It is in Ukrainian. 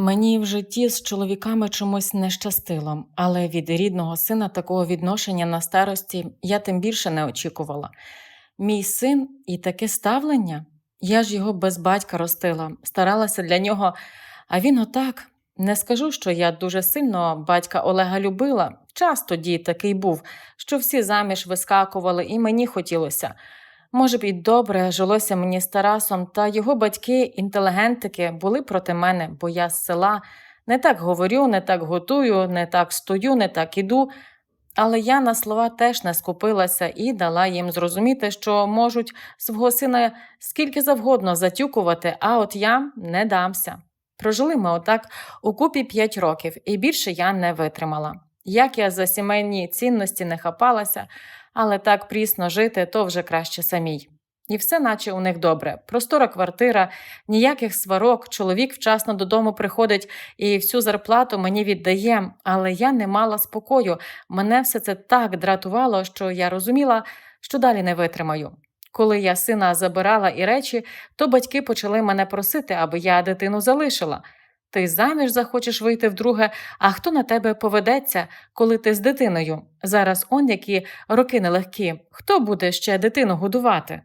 Мені в житті з чоловіками чомусь не щастило, але від рідного сина такого відношення на старості я тим більше не очікувала. Мій син і таке ставлення? Я ж його без батька ростила, старалася для нього, а він отак. Не скажу, що я дуже сильно батька Олега любила. Час тоді такий був, що всі заміж вискакували, і мені хотілося. Може б, і добре жилося мені з Тарасом, та його батьки, інтелігентики, були проти мене, бо я з села не так говорю, не так готую, не так стою, не так іду. Але я на слова теж не скупилася і дала їм зрозуміти, що можуть свого сина скільки завгодно затюкувати, а от я не дамся. Прожили ми отак у п'ять років, і більше я не витримала. Як я за сімейні цінності не хапалася, але так прісно жити, то вже краще самій. І все, наче у них добре. Простора квартира, ніяких сварок, чоловік вчасно додому приходить і всю зарплату мені віддає, але я не мала спокою. Мене все це так дратувало, що я розуміла, що далі не витримаю. Коли я сина забирала і речі, то батьки почали мене просити, аби я дитину залишила. Ти заміж захочеш вийти вдруге, а хто на тебе поведеться, коли ти з дитиною? Зараз он які роки нелегкі. Хто буде ще дитину годувати?